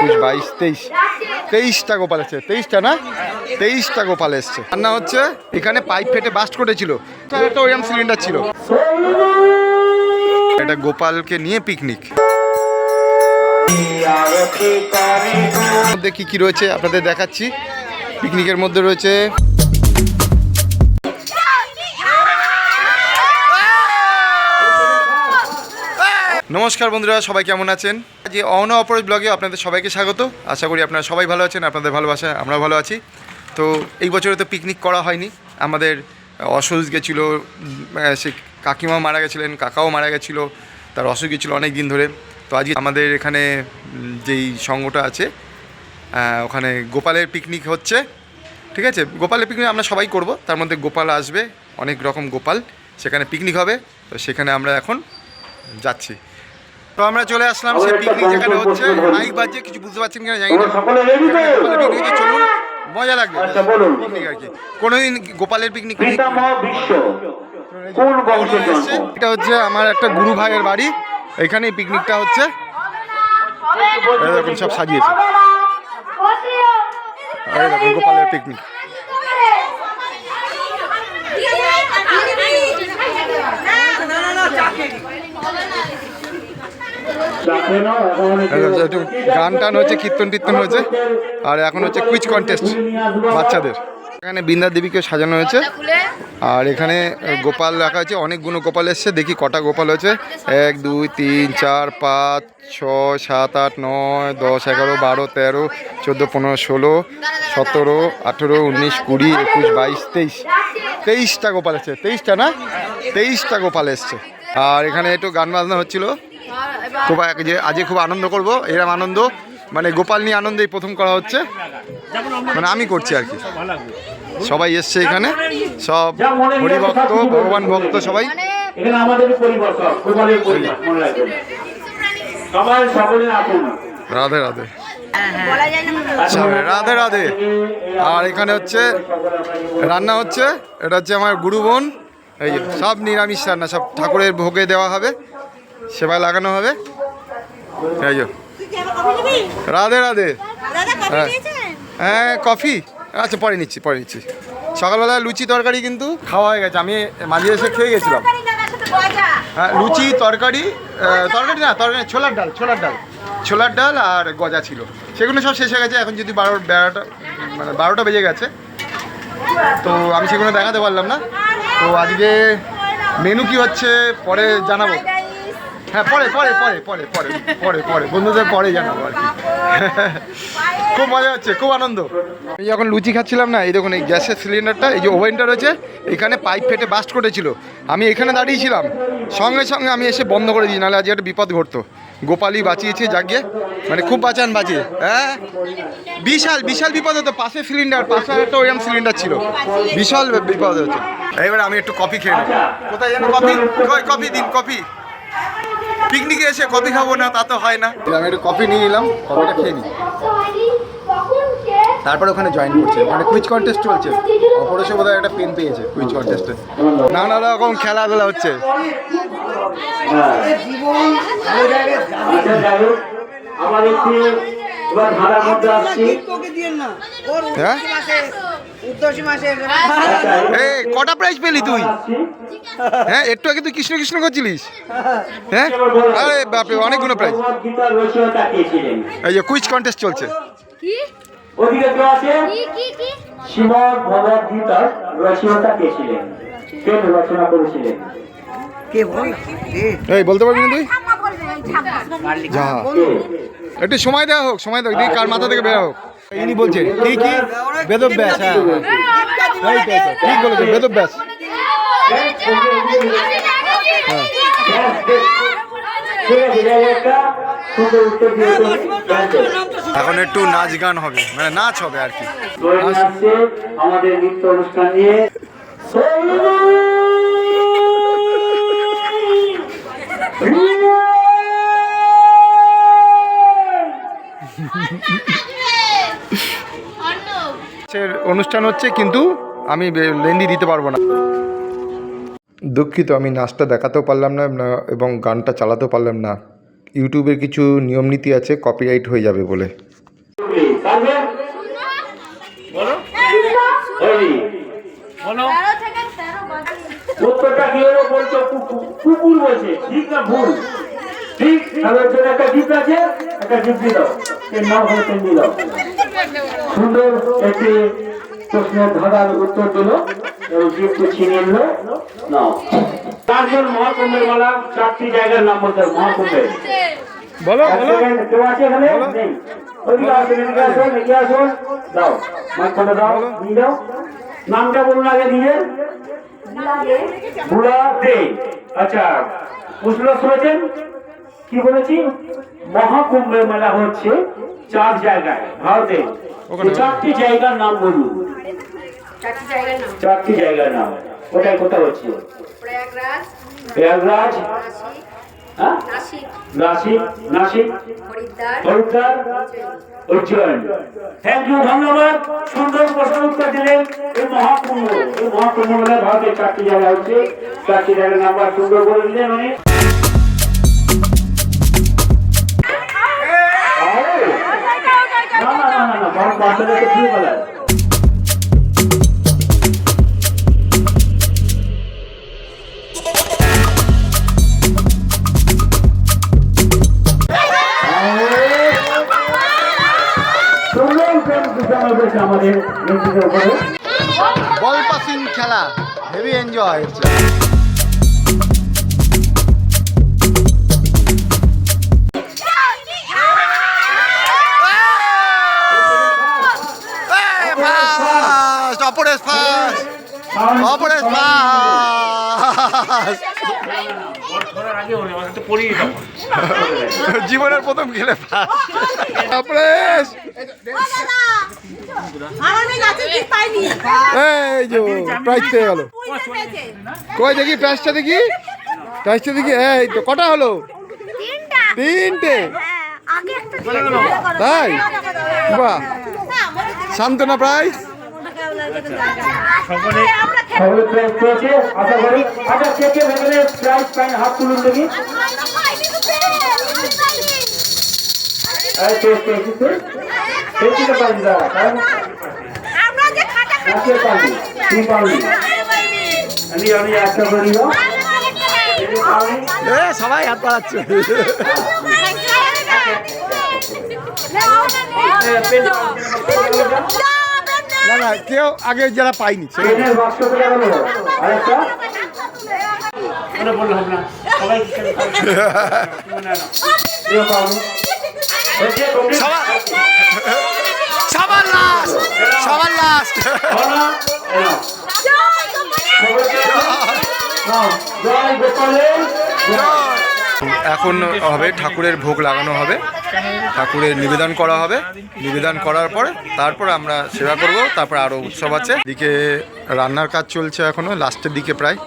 একুশ, বাইশ, তেইশ। তেইশটা গোপাল এসছে। তেইশটা না? তেইশটা গোপাল এসছে। রান্না হচ্ছে, এখানে পাইপ ফেটে বাস্ট করেছিল। একটা ওইরকম সিলিন্ডার ছিল। এটা গোপালকে নিয়ে পিকনিক মধ্যে কি কি রয়েছে, আপনাদের দেখাচ্ছি। পিকনিকের মধ্যে রয়েছে নমস্কার বন্ধুরা, সবাই কেমন আছেন? যে অন অপরাধ ব্লগে আপনাদের সবাইকে স্বাগত। আশা করি আপনারা সবাই ভালো আছেন, আপনাদের ভালোবাসা আমরা ভালো আছি। তো এই বছরে তো পিকনিক করা হয়নি। আমাদের অসুখ গেছিল সে কাকিমা মারা গেছিলেন, কাকাও মারা গেছিল, তার অসুখ গেছিল অনেক দিন ধরে। তো আজকে আমাদের এখানে যেই সঙ্গটা আছে ওখানে গোপালের পিকনিক হচ্ছে। ঠিক আছে? গোপালের পিকনিক আমরা সবাই করব। তার মধ্যে গোপাল আসবে, অনেক রকম গোপাল। সেখানে পিকনিক হবে। তো সেখানে আমরা এখন যাচ্ছি। তো আমরা চলে আসলাম সেই পিকনিক যেখানে হচ্ছে। মাইক বাজছে কিছু বুঝতে পারছেন কিনা জানি না। সকলে ready তো? পিকনিকে চলুন। মজা লাগবে। আচ্ছা, বলুন। পিকনিক আর কি। কোনোদিন গোপালের পিকনিক কোন বংশের এটা হচ্ছে আমার একটা গুরু ভাইয়ের বাড়ি। এখানে পিকনিকটা হচ্ছে। সব সাজিয়েছে। গোপালের পিকনিক চাকরি নাও, এখন হচ্ছে- এই দেখুন, একটু গান টান হচ্ছে কীর্তন টীর্তন হয়েছে, আর এখন হচ্ছে কুইজ কন্টেস্ট বাচ্চাদের। এখানে বৃন্দা দেবীকে সাজানো হয়েছে, আর এখানে গোপাল রাখা আছে অনেকগুলো গোপাল এসছে, দেখি কটা গোপাল হয়েছে। এক, দুই, তিন, চার, পাঁচ, ছয়, সাত, আট, নয়, দশ, এগারো, বারো, তেরো, চোদ্দ, পনেরো, ষোলো, সতেরো, আঠেরো, উনিশ, কুড়ি, একুশ, বাইশ, তেইশ। তেইশটা গোপাল এসছে, তেইশটা না? তেইশটা গোপাল এসছে। আর এখানে একটু গান বাজনা হচ্ছিল। খুব এক- যে আজকে খুব আনন্দ করব এরম আনন্দ। মানে গোপাল নিয়ে আনন্দ এই প্রথম করা হচ্ছে। মানে আমি করছি আর কি। সবাই এসছে এখানে। সব মনে হরিভক্ত ভগবান ভক্ত সবাই। এখানে আমাদের পরিবর্তন কুমারের পরিবার মনে রাখবেন। সবাই সকলে আপন রাধে রাধে। বলা যায় না সবাই রাধে রাধে। আর এখানে হচ্ছে রান্না হচ্ছে এটা হচ্ছে আমার গুরু বোন। এই যে সব নিরামিষ রান্না সব ঠাকুরের ভোগে দেওয়া হবে। সেবায় লাগানো হবে। এই যে। রাধে রাধে। হ্যাঁ। হ্যাঁ কফি। আচ্ছা পরে নিচ্ছি পরে নিচ্ছি। সকালবেলা লুচি তরকারি কিন্তু খাওয়া হয়ে গেছে। আমি মাঝে এসে খেয়ে গেছিলাম। হ্যাঁ লুচি তরকারি তরকারি না তরকারি ছোলার ডাল ছোলার ডাল। ছোলার ডাল আর গজা ছিল। সেগুলো সব শেষ হয়ে গেছে। এখন যদি বারো বারোটা মানে বারোটা বেজে গেছে তো আমি সেগুলো দেখাতে পারলাম না। তো আজকে মেনু কি হচ্ছে? পরে জানাব। হ্যাঁ পরে পরে পরে পরে পরে পরে পরে। বন্ধুদের পরে জানাব আর খুব মজা হচ্ছে, খুব আনন্দ। আমি যখন লুচি খাচ্ছিলাম না, এই দেখুন, এই গ্যাসের সিলিন্ডারটা, এই যে ওভেনটা রয়েছে, এখানে পাইপ ফেটে বাস্ট করেছিল। আমি এখানে দাঁড়িয়েছিলাম সঙ্গে সঙ্গে আমি এসে বন্ধ করে দিই, নাহলে আজকে একটা বিপদ ঘটতো। গোপালই বাঁচিয়েছে জাগিয়ে মানে খুব বাঁচান বাঁচিয়ে হ্যাঁ? বিশাল বিশাল বিপদ হতো পাশে সিলিন্ডার পাশে একটা ওইরকম সিলিন্ডার ছিল। বিশাল বিপদ হতো। এবার আমি একটু কফি খেয়ে নেব। কোথায় যেন কফি? কফি দিন, কফি। পিকনিকে এসে কফি খাব না, তা তো হয় না। আমি একটু কফি নিয়ে নিলাম কফিটা খেয়ে নিই। তারপর ওখানে জয়েন করছে। মানে কুইজ কন্টেস্ট চলছে। অপরেশে বোধহয় একটা পেন পেয়েছে কুইজ কন্টেস্টে নানা রকম খেলাধুলা হচ্ছে। হ্যাঁ। এই কটা প্রাইজ পেলি তুই? হ্যাঁ একটু আগে তুই কৃষ্ণ কৃষ্ণ করছিলিস? হ্যাঁ? আরে বাপরে অনেকগুলো প্রাইজ এই যে কুইজ কন্টেস্ট চলছে। কি? ওদিকে কেউ আছে? কি কি কি? শ্রীমদ ভগবত গীতার রচয়িতা কে ছিলেন? কে রচনা করেছিলেন? কে বল এই বলতে পারবি না তুই? একটু সময় দেওয়া হোক সময় দেওয়া দেখি কার মাথা থেকে বের হোক। ইনি বলছেন কি কি? বেদব ব্যাস হ্যাঁ। হ্যাঁ। এই এই ঠিক বলেছেন বেদব ব্যাস। হ্যাঁ এখন একটু নাচ গান হবে মানে নাচ হবে আর কি। আমাদের নৃত্য অনুষ্ঠান নিয়ে নাচের অনুষ্ঠান হচ্ছে কিন্তু আমি বে- লেন্ডি দিতে পারব না। দুঃখিত আমি নাচটা দেখাতেও পারলাম না এবং গানটা চালাতেও পারলাম না। ইউটিউবের কিছু নিয়ম নীতি আছে কপিরাইট হয়ে যাবে বলে। ঠিক একটা গিফট আছে একটা গিফট দিয়ে দাও এর নাম হলো পেন দিয়ে দাও সুন্দর একটি প্রশ্নের ধাঁধার উত্তর দিল এবং গিফট ছিনিয়ে নিল। নাও। চারজন মহাকুম্ভের মালা চারটি জায়গার নাম বলতে মহাকুম্ভের বলো বলো। কেউ আছে এখানে? নেই। এদিকে আসুন দাও মাইকটা দাও নিয়ে দাও নামটা বলুন আগে দিয়ে বুড়া দে। আচ্ছা প্রশ্ন শুনেছেন? কি বলেছি? মহাকুম্ভ মেলা হচ্ছে চার জায়গায় ভারতে। চারটি জায়গার নাম বলুন। চারটি জায়গার নাম। কোথায় কোথায় হচ্ছে? প্রয়াগরাজ নাসিক হ্যাঁ? নাসিক। নাসিক হরিদ্বার। হরিদ্বার। উজ্জয়ন। থ্যাংক ইউ ধন্যবাদ। সুন্দর প্রশ্ন উত্তর দিলেন এই মহাকুম্ভ। এই মহাকুম্ভ ভারতের চারটি জায়গা হচ্ছে। চারটি জায়গার নাম্বার সুন্দর করে দিলেন উনি। আমাদের বল খেলা। হেভি এনজয় হচ্ছে অপরেশ ফার্স্ট অপরেশ ফার্স্ট জীবনের প্রথম খেলে অপরেশ! এই যে প্রাইজ পেয়ে গেল। কই দেখি প্রাইজটা দেখি? প্রাইজটা দেখি এই তো কটা হলো? তিনটা। তিনটে হ্যাঁ আগে একটা তাই বাহ। সান্ত্বনা প্রাইজ সকলে পেয়েছে আশা করি আচ্ছা কে কে ভেতরে প্রাইজ হাত তুলুন দেখি আমি সবাই হাত বাড়াচ্ছে না না কেউ আগে যারা পাইনি? সবার লাস্ট সবার লাস্ট। এখন হবে ঠাকুরের ভোগ লাগানো হবে ঠাকুরের নিবেদন করা হবে। নিবেদন করার পরে, তারপর আমরা সেবা করব। তারপর আরও উৎসব আছে। এদিকে রান্নার কাজ চলছে এখনও লাস্টের দিকে প্রায়।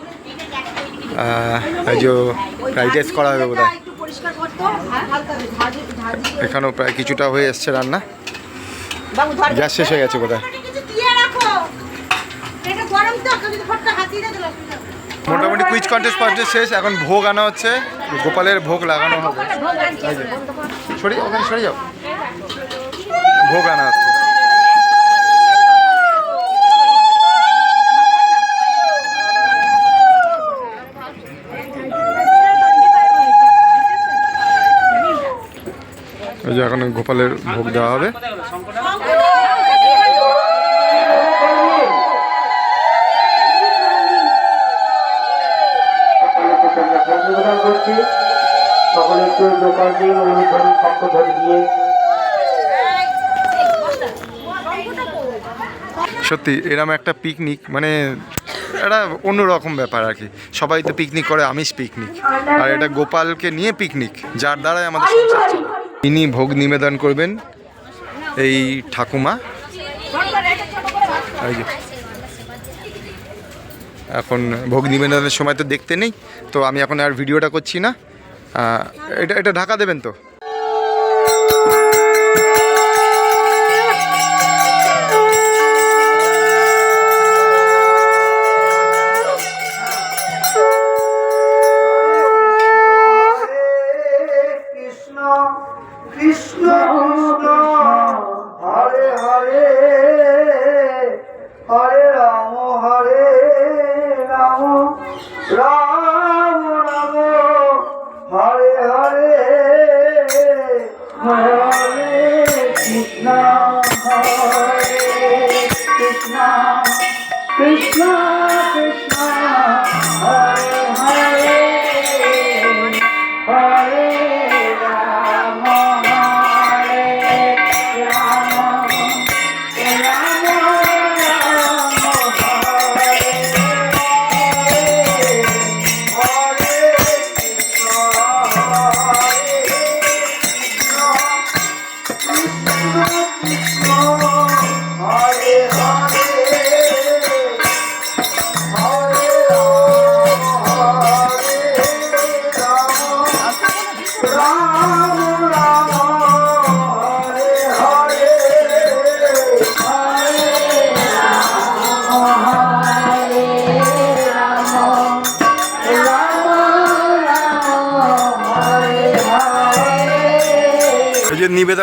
যে ফ্রাইড রাইস করা হবে বোধ এখানেও প্রায় কিছুটা হয়ে এসছে রান্না। গ্যাস শেষ হয়ে গেছে বোধ মোটামুটি কুইজ কন্টেস্ট কন্টেস্ট শেষ। এখন ভোগ আনা হচ্ছে। গোপালের ভোগ লাগানো হবে। এই সরি, ওখানে সরে যাও। ভোগ আনা হচ্ছে। ওই যে এখন গোপালের ভোগ দেওয়া হবে। সকলে দোকান দিয়ে ধরে দিয়ে সত্যি, এরম একটা পিকনিক মানে একটা অন্যরকম ব্যাপার আর কি। সবাই তো পিকনিক করে, আমিষ পিকনিক আর এটা গোপালকে নিয়ে পিকনিক যার দ্বারাই আমাদের চলে। ইনি ভোগ নিবেদন করবেন এই ঠাকুমা। এখন ভোগ নিবেদনের সময় তো দেখতে নেই, তো আমি এখন আর ভিডিওটা করছি না। এটা এটা ঢাকা দেবেন তো?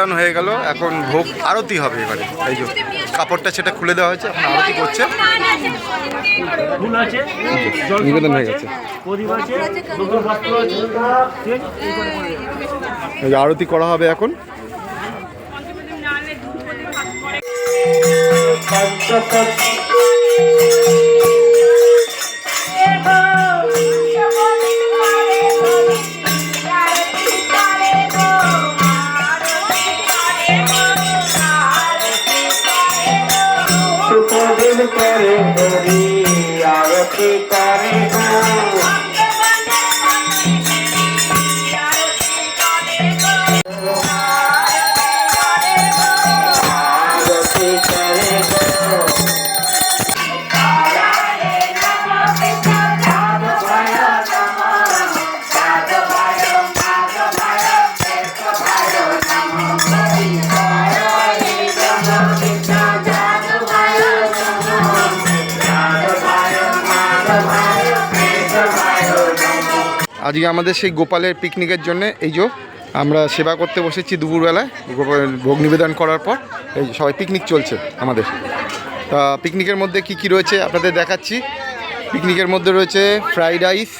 বিসর্জন হয়ে গেল। এখন ভোগ আরতি হবে এবারে। এই যে কাপড়টা সেটা খুলে দেওয়া হয়েছে এখন আরতি করছে। নিবেদন হয়ে গেছে। এই আরতি করা হবে এখন। Thank you. करे हरि आरती करे আজকে আমাদের সেই গোপালের পিকনিকের জন্য এই যে আমরা সেবা করতে বসেছি দুপুরবেলায়, গোপাল ভোগ নিবেদন করার পর, এই সবাই পিকনিক চলছে আমাদের। তা পিকনিকের মধ্যে কি কি রয়েছে আপনাদের দেখাচ্ছি। পিকনিকের মধ্যে রয়েছে ফ্রাইড রাইস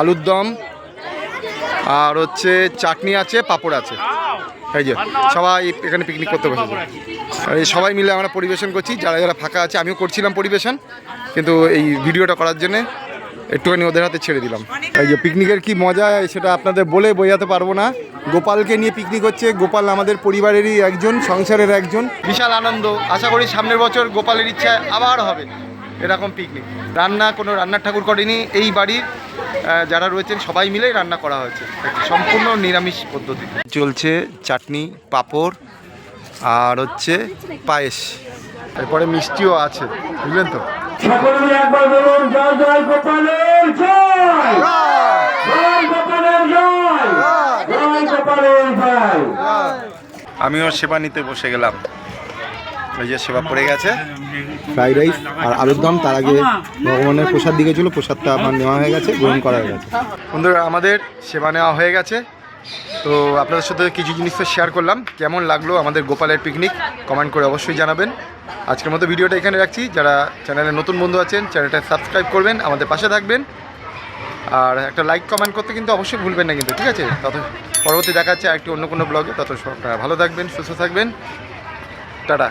আলুর দম, আর হচ্ছে চাটনি আছে, পাঁপড় আছে। এই যে সবাই এখানে পিকনিক করতে বসেছে। আর এই সবাই মিলে আমরা পরিবেশন করছি, যারা যারা ফাঁকা আছে, আমিও করছিলাম পরিবেশন, কিন্তু এই ভিডিওটা করার জন্যে একটুখানি ওদের হাতে ছেড়ে দিলাম। এই যে পিকনিকের কি মজা সেটা আপনাদের বলে বোঝাতে পারব না। গোপালকে নিয়ে পিকনিক হচ্ছে। গোপাল আমাদের পরিবারেরই একজন সংসারের একজন। বিশাল আনন্দ। আশা করি সামনের বছর গোপালের ইচ্ছায় আবার হবে এরকম পিকনিক রান্না কোনো রান্নার ঠাকুর করেনি এই বাড়ির। যারা রয়েছেন সবাই মিলেই রান্না করা হয়েছে। সম্পূর্ণ নিরামিষ পদ্ধতি। চলছে চাটনি পাঁপড় আর হচ্ছে পায়েস। এরপরে মিষ্টিও আছে বুঝলেন তো? সকলে একবার বলুন জয় জয় গোপালের জয়! জয়! গোপালের জয়! জয়! গোপালের জয়! আমিও সেবা নিতে বসে গেলাম। ওই যে সেবা পড়ে গেছে। ফ্রাইড রাইস আর আলুর দম তার আগে ভগবানের প্রসাদ দিকে ছিল প্রসাদটা আমার নেওয়া হয়ে গেছে গ্রহণ করা হয়ে গেছে। বন্ধুরা আমাদের সেবা নেওয়া হয়ে গেছে। তো আপনাদের সাথে কিছু জিনিস তো শেয়ার করলাম। কেমন লাগল আমাদের গোপালের পিকনিক কমেন্ট করে অবশ্যই জানাবেন। আজকের মতো ভিডিওটা এখানে রাখছি। যারা চ্যানেলে নতুন বন্ধু আছেন চ্যানেলটা সাবস্ক্রাইব করবেন, আমাদের পাশে থাকবেন। আর একটা লাইক কমেন্ট করতে কিন্তু অবশ্যই ভুলবেন না কিন্তু, ঠিক আছে? তত পরবর্তী দেখা যাচ্ছে একটি অন্য কোনো ব্লগে তত সব- ভালো থাকবেন, সুস্থ থাকবেন। টাটা।